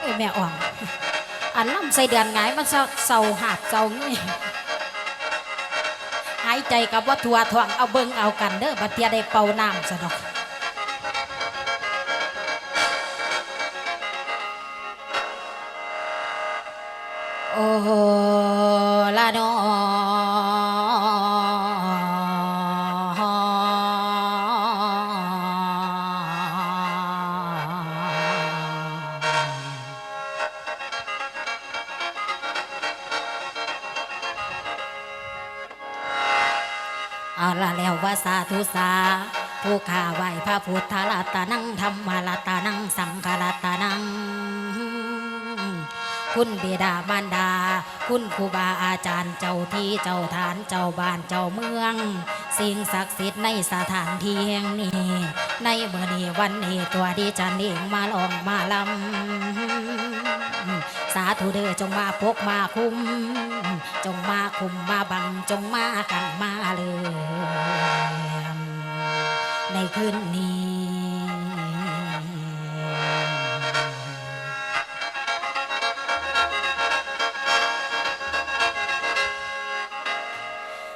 เอ้ยแม่อ่องอันล่ำใส่เดือนไงายมันเศร้าเศร้าหาบเศร้างี้หายใจกับว่าทัวทวงเอาเบิงเอากันเด้อบัดเทียได้เป่าน้ำซะดอกโอ้ละนอ สาธุสาผู้ข้าไหวพระพุทธรัตนังธรรมรัตนังสังฆรัตนัง คุณบิดามารดา คุณครูบาอาจารย์เจ้าที่เจ้าฐานเจ้าบ้านเจ้าเมือง สิ่งศักดิ์สิทธิ์ในสถานที่แห่งนี้ ในเมื่อนี้วันนี้ตัวดิฉันเองมาลองมาลำสาธุเด้อจงมาพกมาคุ้ม จงมาคุมมาบังจงมากันมาเลย คืนนี้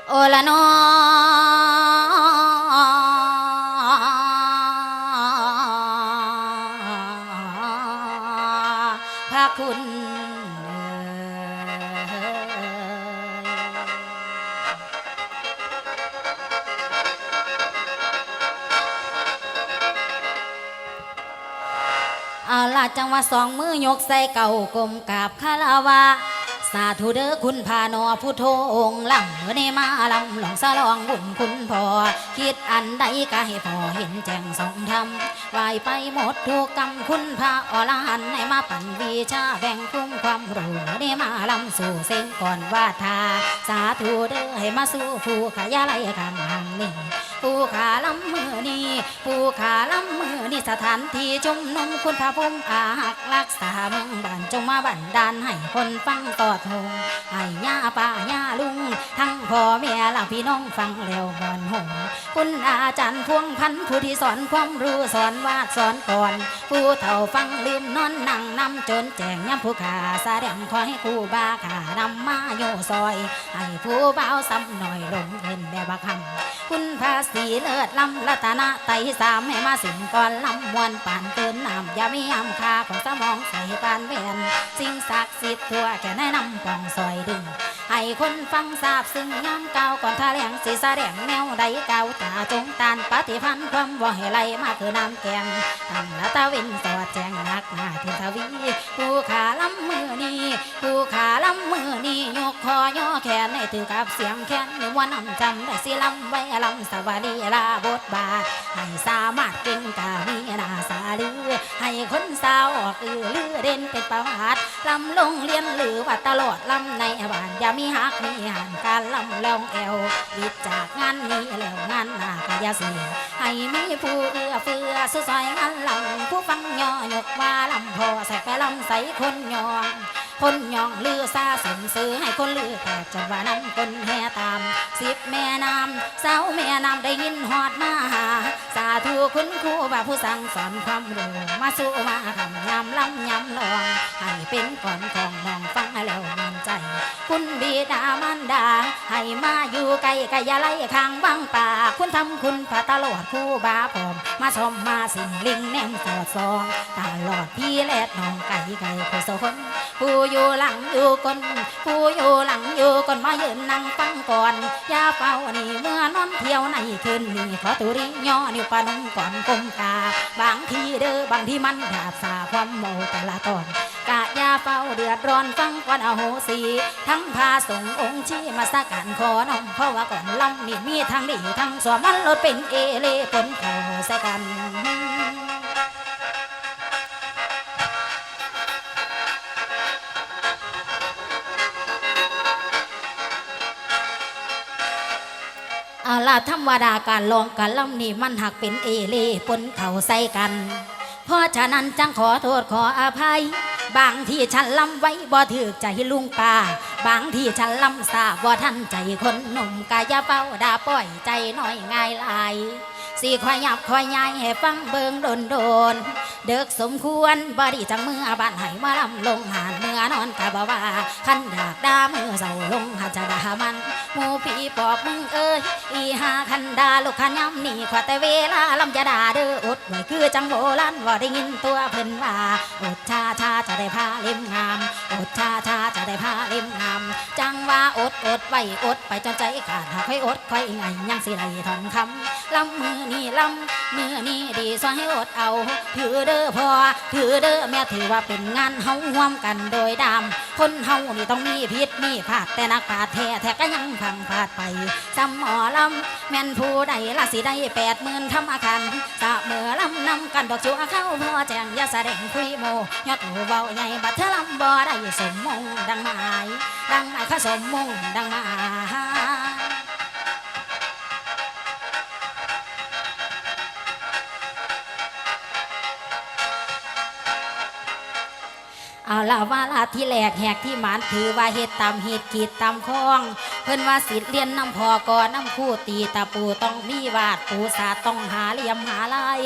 โอละนอ จังว่าสองมือยกใส่เก่ากลมกาบคาราวะสาธุเด้อคุณพานอพุทโธองค์ลำเมื่อนี้มาลำหลงสลองบุญคุณพอ คิดอันใดก็ให้พอเห็นแจ้งสองธรรมไหวไปหมดทุกกรรมคุณพระอรหันต์ให้มาปั่นวีชาแบ่งคุ้มความรู้เนี้มาลำสู่เส้นก่อนว่าทา สาธุเด้อให้มาสู่ผู้ขยาไลข้างหังนี้ ผู้ขาลำมือนี้ผู้ขาลำมือนี่สถานที่ชุมนุมคุณพระพุ่มอาหักรักษาเมืองบ้านจงมาบันดาลให้คนฟังตอดหงให้ย่าป้าย่าลุง ทั้งพ่อแม่และพี่น้องฟังแล้วบอนหงคุณอาจารย์พวงพันผู้ที่สอนความรู้สอนวาดสอนก่อน ผู้เฒ่าฟังลืมนอนนั่งนำจนแจงย้ำผู้ขาแสดงขอให้ครูบาขานำมาโยซอย ให้ผู้เบาซ้ำหน่อยลงเงินแบบบักคำคุณภาษสีเลิศลำรัตนะไตสามให้มาสิงก่อนลำมวนป่านเกินน้ำยามียำคาของสมองใส่ปานเวียนสิ่งศักดิ์สิทธิ์ทั่วแก่แนะนำกองซอยดึง ให้คนฟังทราบซึ่งงามเก่าก่อนทะแหลงสีแสดงแนวใดเก่าตาจงตานปฏิพันธ์ความว่าให้ไหลมาคือน้ำแกงตั้งละตาวินสอดแจงนักหน้าทินทวีผู้ขาลำมือนี้ผู้ขาลำมือนี้ยกคอย่อแขนให้ถือกับเสียงแค้นในวันนำจำได้สิลำไว้ลำสวัสดีลาบทบาทให้สามารถเก่งกามีนาสาลือให้คนสาวออกอือลือเด่นเป็นประวัติลำลงเรียนหรือว่าตลอดลำในบ้านย่ามีหักมีหันการลำลองเอววิจากงานนี้แล้วงานหน้าก็อย่าเสียให้มีผู้เอื้อเฟื้อสุดซอยงานลำผู้ฟังย่อยกว่าลำพอใส่ไปลำใส่คนยอง คนย่องลือซาสมซื้อให้คนลือแตกจนว่านั้นคนแห่ตาม สิบแม่น้ำสาวแม่น้ำได้ยินฮอดมาหา สาธุคุณครูบาผู้สั่งสอนความรู้มาสู่มาคำยำลำยำลอง ให้เป็นก่อนของน้องฟังแล้วมันใจ คุณบิดามารดา ให้มาอยู่ไกลกะอยาไล่ข้างวังป่า คุณทำคุณพระตลอดคู่บาพร้อมมาชมมาสิ่งลิงแนมสอดซองตลอดพี่แลดน้องไก่ไก่ผู้สนผู้อยู่หลังอยู่กนผู้อยู่หลังอยู่กนมายืนนั่งฟังก่อนอย่าเฝ้านี่เมื่อนอนเที่ยวในคืนนี้ขอตุริย่อนิ้วปะนงก่อนก้มกาบางทีเด้อบางทีมันดาบสาความเมาแต่ละตอนกะยาเฝ้าเดือดร้อนฟังก่อนอโหสีทั้งพาส่งองค์ชี้มาสักการขอน้องเพราะว่าก่อนลำนี่มีทั้งดีทั้งสวมมันลดเป็นเอเล่ผลเขาใส่กัน อาลาธรรมดาการลองการล่ำนี่มันหักเป็นเอเล่ปนเข่าใส่กัน เพราะฉะนั้นจังขอโทษขออภัย บางที่ฉันลำไว้บ่ถือใจลุงป่า บางที่ฉันลำสาบ่ทันใจคนหนุ่มกายเป้าดาปล่อยใจน้อยง่ายหลาย สี่คอยหยับคอยยายให้ฟังเบิงโดนโดน เด็กสมควรบดีจังมือบ้านให้มาลำลงหานเมื่อนอนกะบ่ว่าขันดากดามือเสาลงหาจะด่ามันหมูผีปอบมึงเอ้ยอีหาคันดาลูกขันย้ำนี่ขอแต่เวลาลำจะด่าเด้ออดไว้คือจังโบราณว่าได้ยินตัวเพิ่นว่าอดชาชาจะได้พาเล่มงามอดชาชาจะได้พาเล่มงามจังว่าอดอดไว้อดไปจนใจขาดหากค่อยอดค่อยไงยังสิไหลทอนคำลำมือนี่ลำมือนี่ดีซอยให้อดเอา ถือเด้อพอถือเด้อแม่ถือว่าเป็นงานเฮาร่วมกันโดยดำคนเฮานี่ต้องมีพิษมีพลาดแต่นักปราดแท้แท้ก็ยังพังพลาดไปจำหมอลำแม่นผู้ใดละสิได้แปดหมื่นทำอาคันสะเมื่อลำนำกันดอกจัวเข้าพอแจงยาแสดงคุยโมยอดหูเบาใหญ่บัดเธอลำบ่ได้สมมงดังหมายดังหมายข้าสมมงดังหมาย เอาละว่าลาที่แหลกแหกที่หมานถือว่าเหตุตามเหตุกีดตามข้อง พิ่นว่าสิเรียนน้ำพอก่อนน้ำคู่ตีตาปูต้องมีวาดปูสาต้องหาเหลี่ยมหาลาย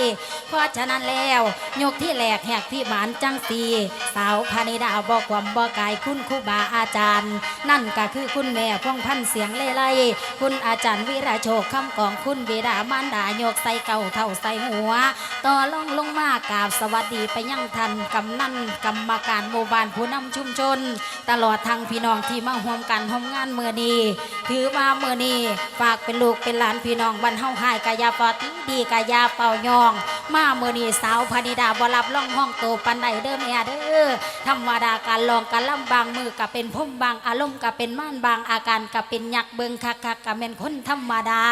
เพราะฉะนั้นแล้ว ยกที่แหลกแหกที่หมานจังสีสาวพานิดาบอกความบอกกายคุณครูบาอาจารย์ นั่นก็คือคุณแม่พ่วงพันเสียงเล่ไล่คุณอาจารย์วิราโชคคำกองคุณบิดามารดายกใส่เก่าเท่าใส่หัว ต่อลงลงมากราบสวัสดีไปยังทันกำนันกรรมการหมู่บ้านผู้นำชุมชน ตลอดทางพี่น้องที่มาร่วมกันร่วมงานเมื่อนี้ถือมาเมื่อนี้ฝากเป็นลูกเป็นหลานพี่น้องบรรเฮาหายกายาปอติดีกายาเป่ายอง มาเมื่อนี้สาวพนิดาบรับล่องห้องโตปันใดเด้อแม่เด้อธรรมดาการลองการล่ำบางมือกับเป็นพุ่มบางอารมณ์กับเป็นม่านบางอาการกับเป็นยักเบิงคักคักกับเป็นคนธรรมดา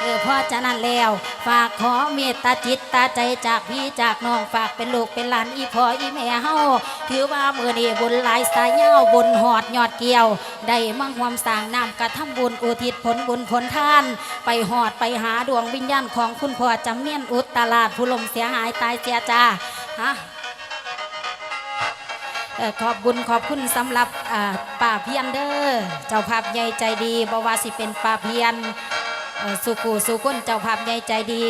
เออเพราะฉะนั้นแล้วฝากขอเมตตาจิตตาใจจากพี่จากน้องฝากเป็นลูกเป็นหลานอีพ่ออีแม่เฮาถือว่าเมื่อนี้บุญหลายสายเย้าบุญหอดยอดเกี่ยว ได้มั่งความสร้างน้ำกระทำบุญอุทิศผลบุญผลทาน ไปหอดไปหาดวงวิญญาณของคุณพ่อจำเนียนอุตตลาดผู้ลมเสียหายตายเสียจ้าฮะขอบบุญขอบคุณสำหรับป่าเพียนเด้อเจ้าภาพใหญ่ใจดีบว่าสิเป็นป่าเพียนเอ่อสุกูสุกุนเจ้าภาพใหญ่ใจดี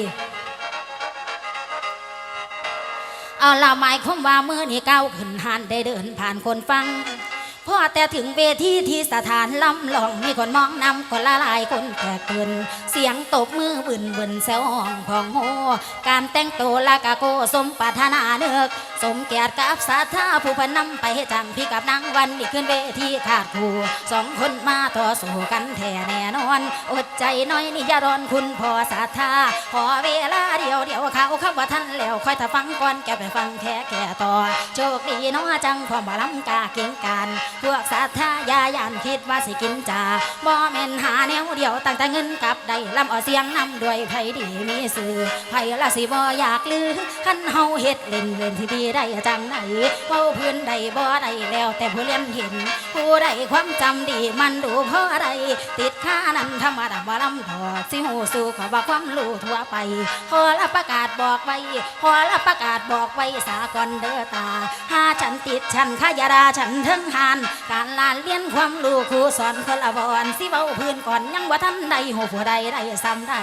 เอาละหมายความว่ามือนี่ก้าวขึ้นหานได้เดินผ่านคนฟัง พอแต่ถึงเวทีที่สถานลำลอง มีคนมองนำคนละลายคนแขกเกินเสียงตบมือบึนบึนแซวห้องพองโฮการแต่งตัวละกะโกสมปรานาเนือก สมเกียรติกับสาธาผู้พนำไปให้จังพี่กับนางวันนี่ขึ้นเวทีขาดคู่สองคนมาต่อสู้กันแท่แน่นอน อดใจน้อยนี่อย่ารอนคุณพอสาธาขอเวลาเดียวเดียวเขาคำว่าท่านแล้วค่อยถ้าฟังก่อนแกไปฟังแค่แก่ต่อ โชคดีน้อจังพอมาล้ำกาเก่งกันพวกสาธายายันคิดว่าสิกินจ่าบ่แม่นหาแนวเดียวตั้งแต่เงินกับได้ลำเอาเสียงนำด้วยไผดีมีสื่อไผละสิบ่อยากลือคันเฮาเฮ็ดเล่นเล่นที่ดีได้จังไหนเว้าพื้นใดบ่ได้แล้ว แต่ผู้เล่นเห็น ผู้ใดความจำดีมันดูเพราะอะไร ติดค่านั้นธรรมดาบ่ลำถอดสิหูสู่ขอว่าความรู้ทั่วไป ขอรับประกาศบอกไว้ ขอรับประกาศบอกไว้สากลเด้อตาถ้าฉันติดฉันขยาดาฉันเทิงหานการลานเลียนความรู้ครูสอนคนละบอนสิเว้าพื้นก่อนยังว่าท่านใดหูผู้ใดได้ซ้ำใด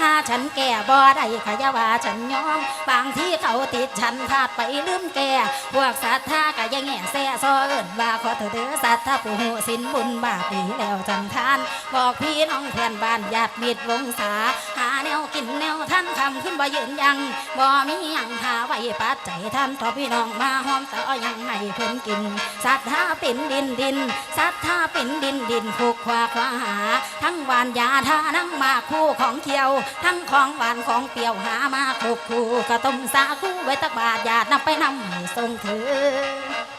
ถ้าฉันแก่บ่ได้ขยาว่าฉันยอม บางที่เขาติดฉันพลาดไปลืมแก่พวกศรัทธาก็ยังแง่แซ่ซอเอิ้นว่าขอเถอเด้อศรัทธาผู้หูสินบุญบาปีแล้วจังทาน บอกพี่น้องเพื่อนบ้านญาติมิตรวงศาหาแนวกินแนวท่านคำขึ้นบ่ยืนยังบ่มียังหาไว้ปัดใจท่านต่อพี่น้องมาหอมต่อยังให้เพิ่นกินศรัทธาเป็นดินดินศรัทธาเป็นดินดินผูกควาควาหา ทั้งหวานยาทานั่งมาคู่ของเคียว ทั้งของหวานของเปรี้ยวหามาคูกคู่กระต้มสาคู่ไว้ตักบาทญาตินำไปนำให้ทรงเธอ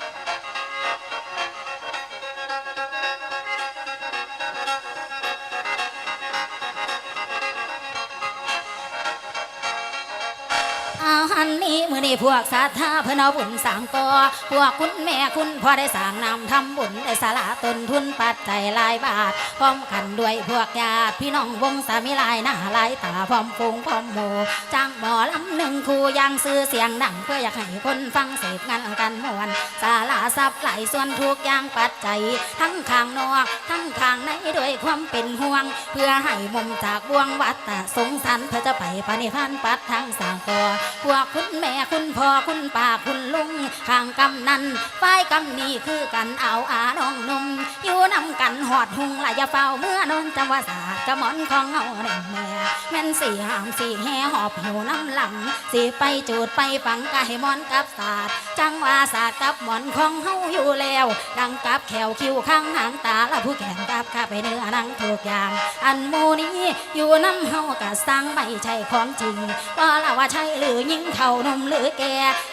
นี้พวกศรัทธาเพื่อนเอาบุญสามกอพวกคุณแม่คุณพ่อได้สร้างนำทำบุญได้สละตนทุนปัจจัยลายบาทพร้อมกันด้วยพวกญาติพี่น้องวงสามีลายหน้าลายตาพร้อมฟงพร้อมหมู่จ้างหมอลำหนึ่งคู่ยังซื้อเสียงดังเพื่ออยากให้คนฟังเสพงานกันมวนสาลาทรัพย์ไหลส่วนทุกอย่างปัจจัย ทั้งข้างนอกทั้งข้างในด้วยความเป็นห่วง เพื่อให้มุมจากบ่วงวัฏฏะสงสารเพื่อจะไปปณิพันธ์ปัดทางสางกอพวกคุณแม่คุณณพ่อคุณป้าคุณลุงข้างกำนันฝ่ายกำนี้คือกันเอาอาน้องนุ่มอยู่นำกันหอดหุงลายยาเฝ้าเมื่อนนจังว่าสาดกระหมอนของเฮาแน่แม่แม่นสี่หามสี่แห่หอบหิวน้ำหลังสี่ไปจูดไปฝังกะให้มอนกับศาสตร์จังว่าศาสตร์กับหมอนของเฮาอยู่แล้ว ดังกับแขวคิ้วข้างหางตาและผู้แขนกับข้าไปเนื้อนังทุกอย่าง อันมูนี้อยู่น้ำเฮากะสร้างไม่ใช่ของจริงว่าละว่าใช่หรือยิงเท่านมหรือแก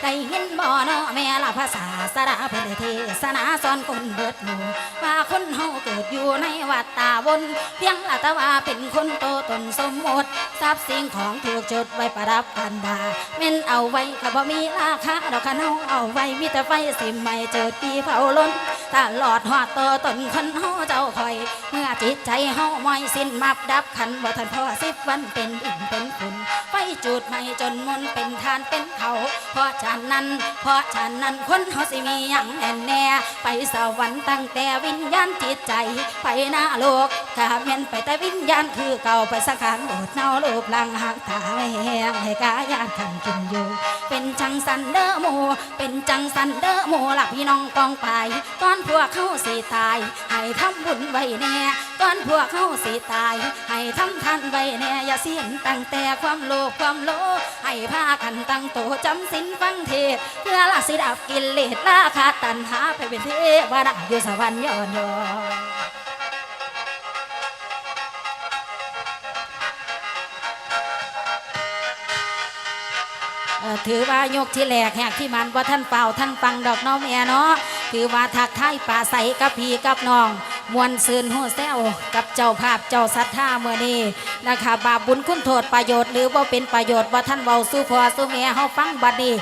ได้ยินบ่เนาะแม่ละภาษาสระเพิ่นเทศนาสอนคนเบิดหมู่ว่าคนเฮาเกิดอยู่ในวัดตาวนเพียงละแต่ว่าเป็นคนโตตนสมมติทรัพย์สิ่งของถูกจดไว้ประดับกันดาแม่นเอาไว้ก็บ่มีราคาดอกคันเฮาเอาไว้มีแต่ไฟสิใหม่เจิดปีเผาล้นตลอดหอดตัวตนคนเฮาเจ้าคอย เมื่อจิตใจเฮาม้อยสิ้นมับดับขันบ่ทันพ่อสิบวันเป็นอิ่มเป็นฝุ่นไฟ จูดไม่จนมนเป็นทานเป็นเขา เพราะฉะนั้น เพราะฉะนั้นคนเฮาสิมีอย่างแน่แน่ไปสวรรค์ตั้งแต่วิญญาณจิตใจ ไปหน้าโลกกาเมียนไปแต่วิญญาณคือเก่าไปสังขารโบดเน่ารูปลังหางตาไม่แห้งให้กายานขันกินอยู่ เป็นจังสันเดอโม เป็นจังสันเดอโมหลับพี่น้องกองไปก่อนพวกเขาสิตาย ให้ทำบุญไว้แน่ก่อนพวกเขาสิตาย ให้ทำทานไว้แน่อย่าเสิ้นตั้งแต่ความโลภความโลภให้พากันตั้งโตจำสินฟังเทศเพื่อละสิดับกิเลสราคาตัณหาไปเป็นเทวดาอยู่สวรรค์ย้อนยอนเออถือว่ายกที่แหลกแหกที่มันว่าท่านเป่าท่านฟังดอกน้องเมียเนาะถือว่าทักทายป่าใสกับพี่กับน้อง มวนซืนหัวแซวกับเจ้าภาพเจ้าศรัทธาเมื่อนี้นะคะ บาปบุญคุณโทษประโยชน์หรือว่าเป็นประโยชน์ว่าท่านเบาสู้พอสู้เมียเฮาฟังบัดนี้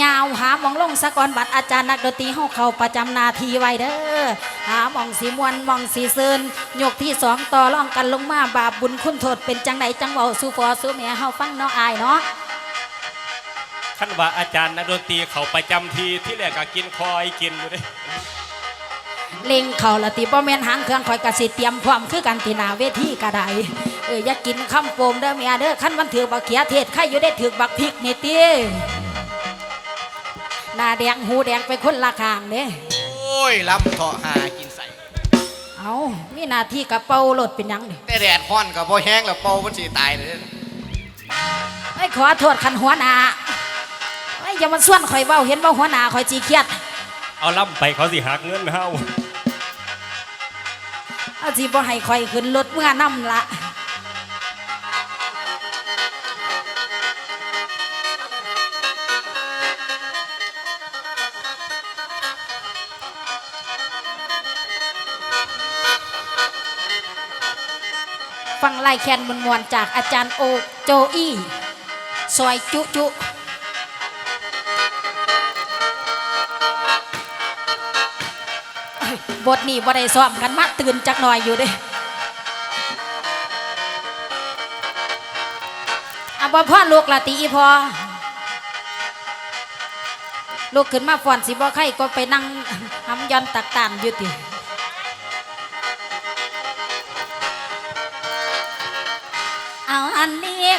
ยาวหาหมองลงสะกอนบัดอาจารย์นักดนตรีเฮาเข้าประจำนาทีไว้เด้อหาหมองสีมวนหมองสีซืนยกที่สองต่อรองกันลงมาบาปบุญคุณโทษเป็นจังไหนจังเบาสู้พอสู้เมียเฮาฟังเนาะอายเนาะขั้นว่าอาจารย์นักดนตรีเขาประจำทีที่แรกก็กินคอยกินอยู่เด้ เล็งเขาละติบ่แม่นหางเครื่องคอยกะสิเตรียมพร้อมคือกันตีหนาเวทีกระไดเอออย่ากินคำโปมเด้อเมียเด้อคันมันถือบักเขียเทศใครอยู่ได้ถือบักพริกนี่ติหน้าแดงหูแดงไปคนละข้างเด้โอ้ยล้ำเถาะหากินใส่เอามีหน้าที่กระเป๋ารถเป็นหยังนี่แต่แดดฮ้อนกับพอแห้งแล้วเป่ามันสิตายเลยไอ้ยขอโทษคันหัวหน้าไอ้ยอย่ามาส่วนข่อยเว้าเห็นว่าหัวหน้าข่อยจีเครียด เอาล่ำไปเขาสิหักเงินเฮาเอาสิบ่ให้ข่อยขึ้นรถเมื่อนํละฟังไล่แคนมวนมวนๆจากอาจารย์โอโจอี้ซอยจุจุ บทนี้บ่ได้ซ้อมกันมาตื่นจักหน่อยอยู่เด้อาบ่พ่อลูกละตีอีพอลูกขึ้นมาฟอนสิบ่ไข่ก็ไปนั่งหำยันตักตานอยู่ติ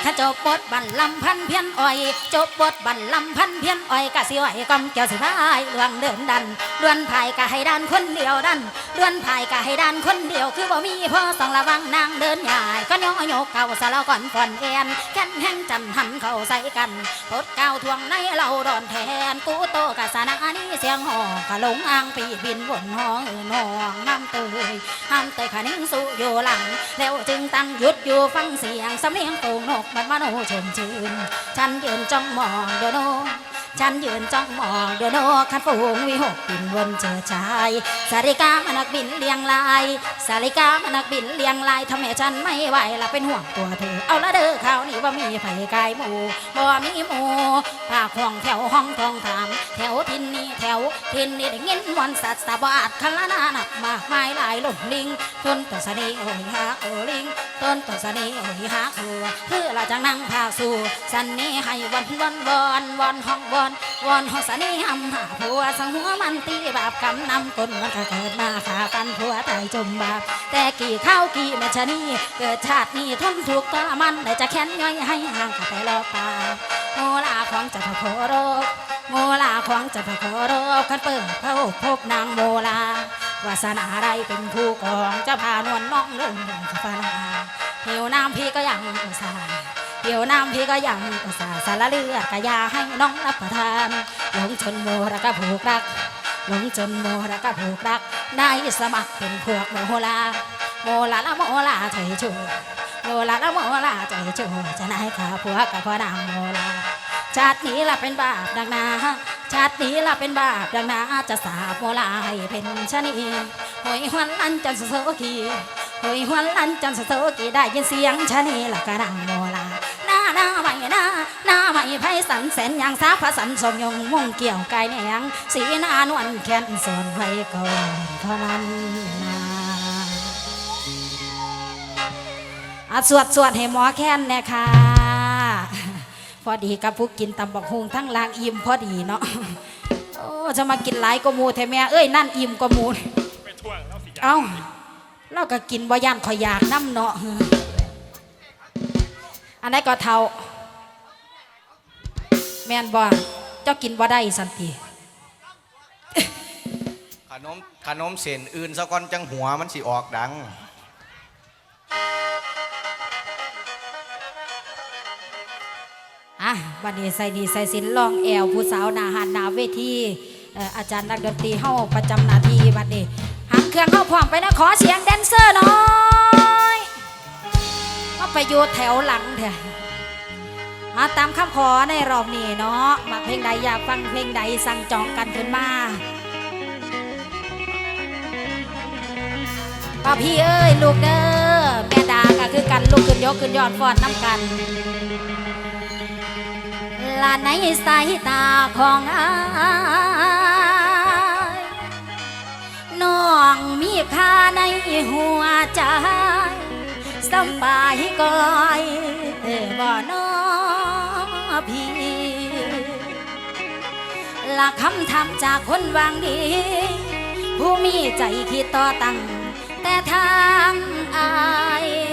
ข้าเจบบทบันลำพันเพียนอ้อยจบบทบันลำพันเพียนอ้อยกะสิอ้อยกำเกี่ยวสิพายเรื่องเดินดันเรือนพายกะให้ดันคนเดียวดันเรือนพายกะให้ดันคนเดียวคือบ่มีพ่อต้องระวังนางเดินใหญ่ก็ย่อยกเก่าสะเลาก่อนก่อนแอนแค่นแห้งจันหันเข้าใส่กันทดเก้าทวงในเราดอนแทนกูโตกะสนานี้เสียงหอกะลงอ่างปีบินวนห้องนองน้ำเตยห้ามเตยขานิ่งสู้อยู่หลังแล้วจึงตั้งหยุดอยู่ฟังเสียงสำเนียงโป่งนกมันมาโนชมชื่นฉันยืนจ้องมองโดโนฉันยืนจ้องมองเดือนขันฝูงวิหกบินวนเจอชายสาริกามันนักบินเลียงลายสาริกามันนักบินเลียงลายทำให้ฉันไม่ไหวละเป็นห่วงตัวเธอ เอาละเด้อข่าวนี้ว่ามีไผกายหมูบ่มีหมูปากห้องแถวห้องทองถาม แถวทินนี้แถวทินนี้ได้ยินวันสัตว์สาบาดคันละนานับมากมายหลายหล่นลิงต้นตัวสนีโอ้ยฮาโอลิง ต้นต้นสนีโอ้ยฮาครัวคือเราจังนั่งพาสู่สันนี้ให้วันวันวอนวอนห้องวอนวอนห้องสันนี้หำหาผัวสังหัวมันตีบาปกำนำคนมันก็เกิดมาขาปันผัวตายจมบาปแต่กี่ข้าวกี่แม่ชะนีเกิดชาตินี้ทนถูกข์ทรมันได้จะแค้นย่อยให้ห่างกันไปรอปา โมลาของจะพะโคโรกโมลาของจะพะโคโรกคันเปิดพระพบนางโมลาวาสนาใดเป็นผู้กองจะพานวลน้องเรื่องเรื่องฟ้านาหิวน้ำพี่ก็ยังอุตส่าห์หิวน้ำพี่ก็ยังอุตส่าห์สารเลือดกะยาให้น้องรับประทานหลงจนโมระก็ผูกรักหลงจนโมระก็ผูกรัก ได้สมัครเป็นพวกโมลาโมลาละโมลาใจชู โมลาละโมลาใจชูจะนายขาผัวกับพ่อนางโมลาชาตินี้ละเป็นบาปดังนาชาตินี้ละเป็นบาปดังนาจะสาบโมลาให้เป็นชะนีหอยหวนลันจันทร์โสกีหอยหวนลันจันทร์โสกีได้ยินเสียงชะนีละกระดังโมลาหน้าหน้าใหม่หน้าหน้าใหม่ไพสันแสนยางสาพระสันสมยงมุ่งเกี่ยวไก่แหนงสีหน้านวลแค้นส่วนไว้ก่อนเท่านั้น นาอะสวดสวดให้หมอแค้นแน่ค่ะพอดีกับผู้กินตำบักฮุงทั้งลางอิ่มพอดีเนาะโอ้จะมากินหลายกว่าหมูแท้แม่เอ้ยนั่นอิ่มกว่าหมูไปท่วงแล้วสิยาเอ้าเราก็กินบ่ย่านขอยอยากน้ำเนาะอันไหนก็เท่า แม่นบ่เจ้ากินบ่ได้สันติขนมขนมเส้นอื่นซะก่อนจังหัวมันสิออกดัง วันนี้ใส่ดีใส่สินลองแอวผู้สาวนาหันนาเวทีอาจารย์นักดนตรีเฮาประจำนาทีบัดนี้หันเครื่องเข้าพร้อมไปนะขอเสียงแดนเซอร์หน่อยก็ไปอยู่แถวหลังเถอะมาตามคำขอในรอบนี้เนาะมาเพลงใดอยากฟังเพลงใดสั่งจองกันขึ้นมาป้าพี่เอ้ยลูกเด้อแม่ดาก็คือกันลูกขึ้นยกขึ้นยอดฟอนน้ำกัน ลาในสายตาของอายน้องมีค่าในหัวใจสำบายก้อยเอ่บ่น้อพี่ละคำทำจากคนวางดี ผู้มีใจคิดต่อตั้งแต่ทางอายอ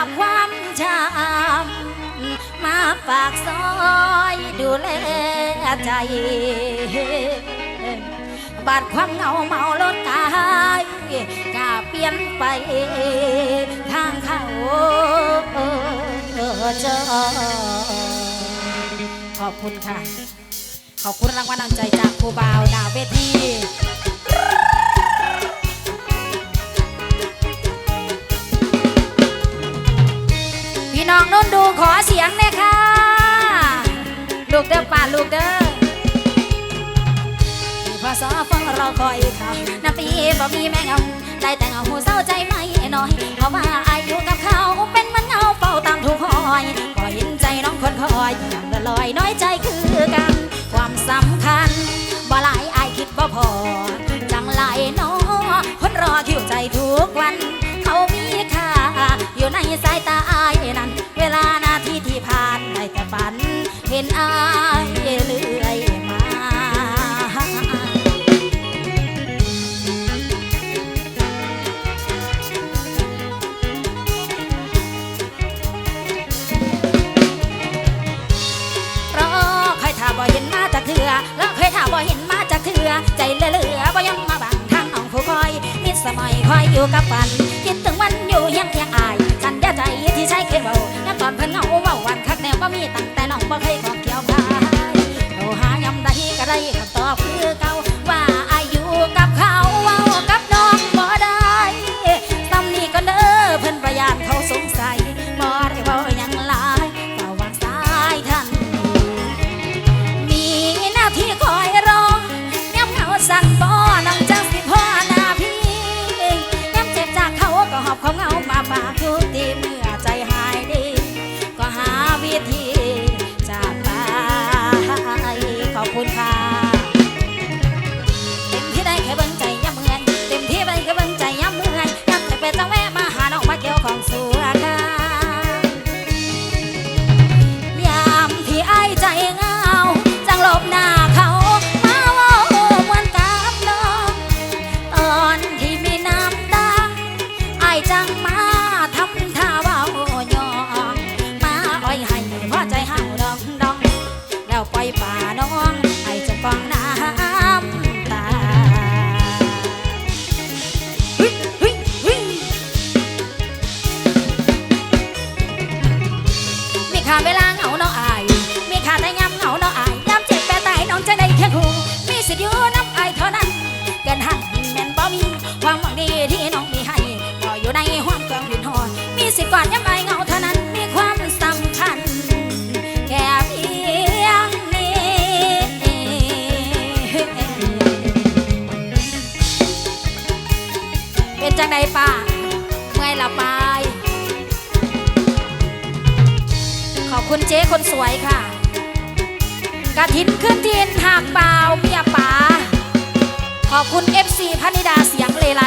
าบความช้ำมาฝากซอยดูแลใจบาดความเหงาเมาลดกายกาเปลี่ยนไปทางเขาเจอขอบคุณค่ะ ขอบคุณรางวัลน้ำใจจากครูบาวหนาเวที นุ่นดูขอเสียงเลยค่ะ ลูกเด้อป่าลูกเด้อที่พอสอฟังเราคอยคำน้ำปีบ่มีแม่เงาได้แต่เงาหูเศร้าใจไม่น้อยเพราะว่าอายุกับเขาเป็นมันเงาเฝ้าตามทุกหอยก็เห็นใจน้องคนคอยอย่างละลอยน้อยใจ สมัยคอยอยู่กับฝันคิด เจ๊คนสวยค่ะ กระถินขึ้นเทียนหากเปล่าเมียป๋าขอบคุณเอฟซีพนิดาเสียงเลไล